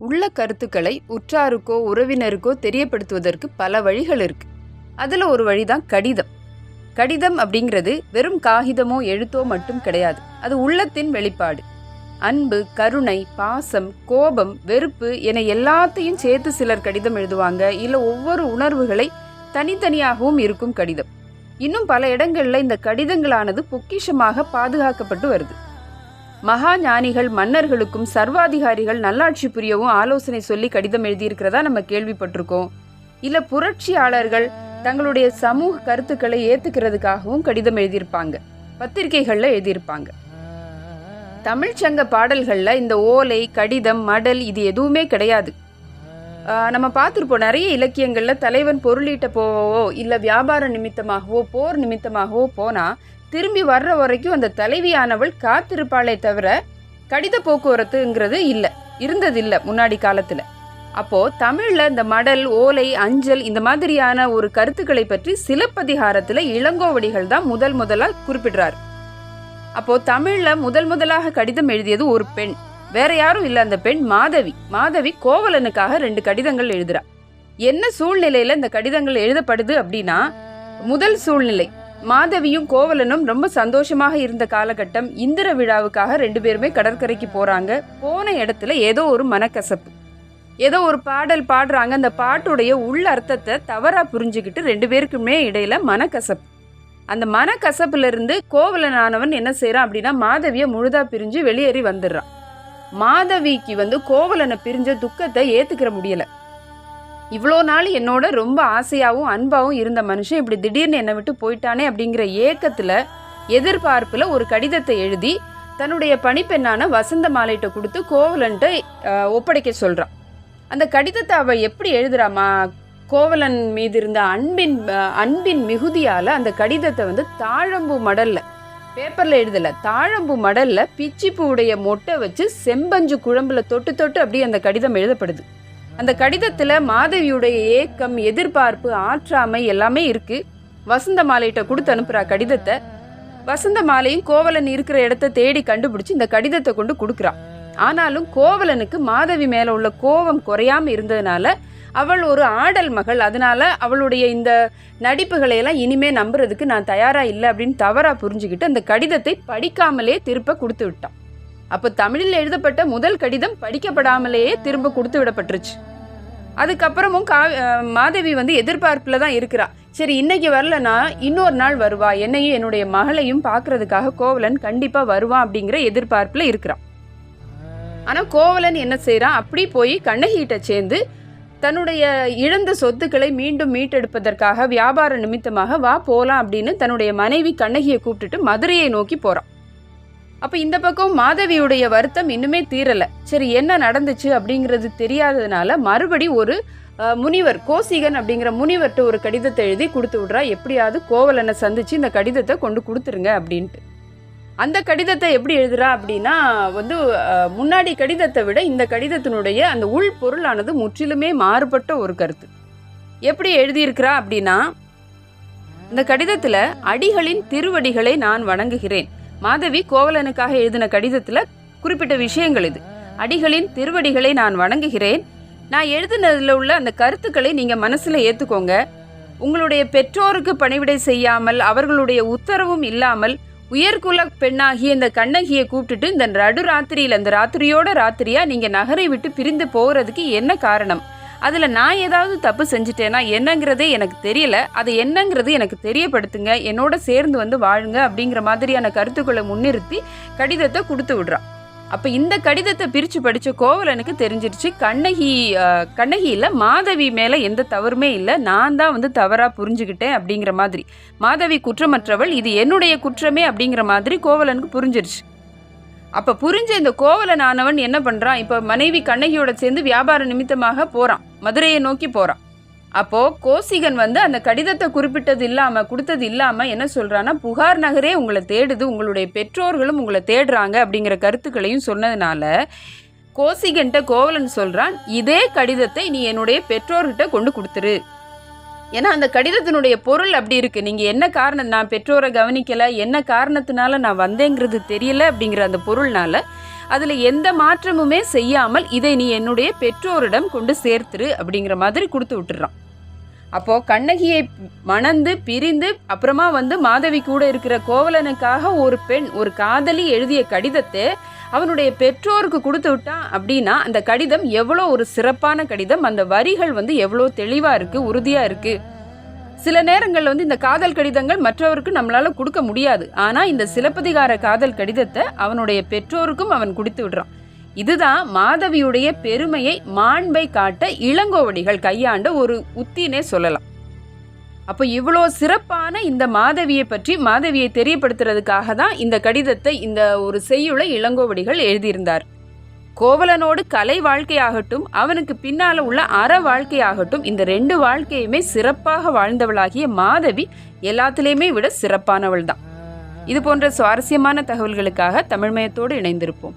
உள்ள கருத்துக்களை உற்றாருக்கோ உறவினருக்கோ தெரியப்படுத்துவதற்கு பல வழிகள் இருக்கு. அதில் ஒரு வழிதான் கடிதம். கடிதம் அப்படிங்கிறது வெறும் காகிதமோ எழுத்தோ மட்டும் கிடையாது. அது உள்ளத்தின் வெளிப்பாடு. அன்பு கருணை பாசம் கோபம் வெறுப்பு என எல்லாத்தையும் சேர்த்து சிலர் கடிதம் எழுதுவாங்க. இல்லை ஒவ்வொரு உணர்வுகளை தனித்தனியாகவும் இருக்கும் கடிதம். இன்னும் பல இடங்களில் இந்த கடிதங்களானது பொக்கிஷமாக பாதுகாக்கப்பட்டு வருது. மகா ஞானிகள் மன்னர்களுக்கும் சர்வாதிகாரிகள் நல்லாட்சி புரியவும் ஆலோசனை சொல்லி கடிதம் எழுதியிருக்கிறதா நம்ம கேள்விப்பட்டிருக்கோம். இல்ல புரட்சியாளர்கள் தங்களுடைய சமூக கருத்துக்களை ஏத்துக்கிறதுக்காகவும் கடிதம் எழுதியிருப்பாங்க. பத்திரிகைகள்ல எழுதியிருப்பாங்க. தமிழ்ச்சங்க பாடல்கள்ல இந்த ஓலை கடிதம் மடல் இது எதுவுமே கிடையாது. நம்ம பார்த்துருப்போம் நிறைய இலக்கியங்களில் தலைவன் பொருளீட்ட போவோ இல்லை வியாபார நிமித்தமாகவோ போர் நிமித்தமாகவோ போனால் திரும்பி வர்ற வரைக்கும் அந்த தலைவியானவள் காத்திருப்பாளே தவிர கடித போக்குவரத்துங்கிறது இல்லை இருந்ததில்லை முன்னாடி காலத்தில். அப்போது தமிழில் இந்த மடல் ஓலை அஞ்சல் இந்த மாதிரியான ஒரு கருத்துக்களை பற்றி சிலப்பதிகாரத்தில் இளங்கோவடிகள் தான் முதல் முதலாக குறிப்பிடுறார். அப்போது தமிழில் முதல் முதலாக கடிதம் எழுதியது ஒரு பெண். வேற யாரும் இல்ல அந்த பெண் மாதவி. மாதவி கோவலனுக்காக ரெண்டு கடிதங்கள் எழுதுறா. என்ன சூழ்நிலையில இந்த கடிதங்கள் எழுதப்படுது அப்படின்னா முதல் சூழ்நிலை மாதவியும் கோவலனும் ரொம்ப சந்தோஷமாக இருந்த காலகட்டம் இந்திர விழாவுக்காக ரெண்டு பேருமே கடற்கரைக்கு போறாங்க. போன இடத்துல ஏதோ ஒரு மனக்கசப்பு. ஏதோ ஒரு பாடல் பாடுறாங்க. அந்த பாட்டுடைய உள்ள அர்த்தத்தை தவறா புரிஞ்சுக்கிட்டு ரெண்டு பேருக்குமே இடையில மனக்கசப்பு. அந்த மனக்கசப்புல இருந்து கோவலனானவன் என்ன செய்யறான் அப்படின்னா மாதவியை முழுதா பிரிஞ்சு வெளியேறி வந்துடுறான். மாதவிக்கு வந்து கோவலனை பிரிஞ்ச துக்கத்தை ஏத்துக்கிற முடியல. இவ்வளோ நாள் என்னோட ரொம்ப ஆசையாகவும் அன்பாகவும் இருந்த மனுஷன் இப்படி திடீர்னு என்னை விட்டு போயிட்டானே அப்படிங்கிற ஏக்கத்தில் எதிர்பார்ப்பில் ஒரு கடிதத்தை எழுதி தன்னுடைய பணிப்பெண்ணான வசந்த மாலையிட்ட கொடுத்து கோவலன்ட்ட ஒப்படைக்க சொல்கிறான் அந்த கடிதத்தை அவள் எப்படி எழுதுறாமா கோவலன் மீது இருந்த அன்பின் அன்பின் மிகுதியால் அந்த கடிதத்தை வந்து தாழம்பு மடலில் பேப்பரில் எழுதலை. தாழம்பூ பிச்சி பூவுடைய மொட்டை வச்சு செம்பஞ்சு குழம்புல தொட்டு தொட்டு அப்படியே அந்த கடிதம் எழுதப்படுது. அந்த கடிதத்தில் மாதவியுடைய ஏக்கம் எதிர்பார்ப்பு ஆற்றாமை எல்லாமே இருக்குது வசந்த மாலையிட்ட கொடுத்து அனுப்புகிறா கடிதத்தை. வசந்த மாலையும் கோவலன் இருக்கிற இடத்த தேடி கண்டுபிடிச்சு இந்த கடிதத்தை கொண்டு கொடுக்குறான் ஆனாலும் கோவலனுக்கு மாதவி மேலே உள்ள கோபம் குறையாம இருந்ததுனால அவள் ஒரு ஆடல் மகள். அதனால் அவளுடைய இந்த நடிப்புகளையெல்லாம் இனிமே நம்புறதுக்கு நான் தயாராக இல்லை அப்படின்னு தவறாக புரிஞ்சுக்கிட்டு அந்த கடிதத்தை படிக்காமலே திருப்ப கொடுத்து விட்டான். அப்போ தமிழில் எழுதப்பட்ட முதல் கடிதம் படிக்கப்படாமலேயே திரும்ப கொடுத்து விடப்பட்டுருச்சு. அதுக்கப்புறமும் கா மாதவி வந்து எதிர்பார்ப்பில் தான் இருக்கிறா. சரி இன்னைக்கு வரலனா இன்னொரு நாள் வருவா. என்னையும் என்னுடைய மகளையும் பார்க்கறதுக்காக கோவலன் கண்டிப்பாக வருவான் அப்படிங்கிற எதிர்பார்ப்பில் இருக்கிறான். ஆனால் கோவலன் என்ன செய்கிறான் அப்படி போய் கண்ணகிட்ட சேர்ந்து தன்னுடைய இழந்த சொத்துக்களை மீண்டும் மீட்டெடுப்பதற்காக வியாபார நிமித்தமாக வா போலாம் அப்படின்னு தன்னுடைய மனைவி கண்ணகியை கூப்பிட்டுட்டு மதுரையை நோக்கி போகிறான் அப்போ இந்த பக்கம் மாதவியுடைய வருத்தம் இன்னுமே தீரலை. சரி என்ன நடந்துச்சு அப்படிங்கிறது தெரியாததுனால மறுபடி ஒரு முனிவர் கோசிகன் அப்படிங்கிற முனிவர்கிட்ட ஒரு கடிதத்தை எழுதி கொடுத்து விட்றா. எப்படியாவது கோவலனை சந்திச்சு இந்த கடிதத்தை கொண்டு கொடுத்துருங்க அப்படின்ட்டு. அந்த கடிதத்தை எப்படி எழுதுறா அப்படின்னா வந்து முன்னாடி கடிதத்தை விட இந்த கடிதத்தினுடைய அந்த உள் பொருளானது முற்றிலுமே மாறுபட்ட ஒரு கருத்து. எப்படி எழுதியிருக்கிறா அப்படின்னா இந்த கடிதத்தில் அடிகளின் திருவடிகளை நான் வணங்குகிறேன். மாதவி கோவலனுக்காக எழுதின கடிதத்தில் குறிப்பிட்ட விஷயங்கள் இது. அடிகளின் திருவடிகளை நான் வணங்குகிறேன். நான் எழுதினதில் உள்ள அந்த கருத்துக்களை நீங்கள் மனசில் ஏற்றுக்கோங்க உங்களுடைய பெற்றோருக்கு பணிவிடை செய்யாமல் அவர்களுடைய உத்தரவும் இல்லாமல் உயர்குல பெண்ணாகிய இந்த கண்ணகியை கூப்பிட்டுட்டு இந்த நடு ராத்திரியில் அந்த ராத்திரியோட ராத்திரியா நீங்கள் நகரை விட்டு பிரிந்து போகிறதுக்கு என்ன காரணம்? அதில் நான் ஏதாவது தப்பு செஞ்சுட்டேன்னா என்னங்கிறதே எனக்கு தெரியல. அது என்னங்கிறது எனக்கு தெரியப்படுத்துங்க. என்னோட சேர்ந்து வந்து வாழுங்க அப்படிங்கிற மாதிரியான கருத்துக்களை முன்னிறுத்தி கடிதத்தை கொடுத்து விடுறான் அப்போ இந்த கடிதத்தை பிரித்து படித்த கோவலனுக்கு தெரிஞ்சிருச்சு. கண்ணகி கண்ணகியில் மாதவி மேலே எந்த தவறுமே இல்லை. நான் தான் வந்து தவறாக புரிஞ்சுக்கிட்டேன் அப்படிங்கிற மாதிரி. மாதவி குற்றமற்றவள் இது என்னுடைய குற்றமே அப்படிங்கிற மாதிரி கோவலனுக்கு புரிஞ்சிருச்சு. அப்போ புரிஞ்ச இந்த கோவலனானவன் என்ன பண்ணுறான் இப்போ மனைவி கண்ணகியோட சேர்ந்து வியாபார நிமித்தமாக போகிறான் மதுரையை நோக்கி போகிறான் அப்போ கோசிகன் வந்து அந்த கடிதத்தை குறிப்பிட்டது இல்லாம கொடுத்தது இல்லாம என்ன சொல்றான்னா புகார் நகரே உங்களை தேடுது உங்களுடைய பெற்றோர்களும் உங்களை தேடுறாங்க அப்படிங்கிற கருத்துக்களையும் சொன்னதுனால கோசிகன்ட்ட கோவலன் சொல்றான் இதே கடிதத்தை நீ என்னுடைய பெற்றோர்கிட்ட கொண்டு கொடுத்துரு. ஏன்னா அந்த கடிதத்தினுடைய பொருள் அப்படி இருக்குது நீங்கள் என்ன காரணம்? நான் பெற்றோரை கவனிக்கலை. என்ன காரணத்தினால நான் வந்தேங்கிறது தெரியல அப்படிங்கிற அந்த பொருள்னால அதில் எந்த மாற்றமுமே செய்யாமல் இதை நீ என்னுடைய பெற்றோரிடம் கொண்டு சேர்த்துரு அப்படிங்கிற மாதிரி கொடுத்து விட்டுறான். அப்போ கண்ணகியை மணந்து பிரிந்து அப்புறமா வந்து மாதவி கூட இருக்கிற கோவலனுக்காக ஒரு பெண் ஒரு காதலி எழுதிய கடிதத்தை அவனுடைய பெற்றோருக்கு கொடுத்து விட்டான் அப்படின்னா அந்த கடிதம் எவ்வளோ ஒரு சிறப்பான கடிதம் அந்த வரிகள் வந்து எவ்வளோ தெளிவாக இருக்குது உறுதியாக இருக்குது சில நேரங்களில் வந்து இந்த காதல் கடிதங்கள் மற்றவருக்கு நம்மளால் கொடுக்க முடியாது. ஆனால் இந்த சிலப்பதிகார காதல் கடிதத்தை அவனுடைய பெற்றோருக்கும் அவன் கொடுத்து விடுறான். இதுதான் மாதவியுடைய பெருமையை மாண்பை காட்ட இளங்கோவடிகள் கையாண்ட ஒரு உத்தினே சொல்லலாம். அப்போ இவ்வளோ சிறப்பான இந்த மாதவியை பற்றி மாதவியை தெரியப்படுத்துறதுக்காக தான் இந்த கடிதத்தை இந்த ஒரு செய்யுளை இளங்கோவடிகள் எழுதியிருந்தார். கோவலனோடு கலை வாழ்க்கையாகட்டும் அவனுக்கு பின்னால உள்ள அற வாழ்க்கையாகட்டும் இந்த ரெண்டு வாழ்க்கையுமே சிறப்பாக வாழ்ந்தவளாகிய மாதவி எல்லாத்துலேயுமே விட சிறப்பானவள் தான் இது போன்ற சுவாரஸ்யமான தகவல்களுக்காக தமிழ்மயத்தோடு இணைந்திருப்போம்.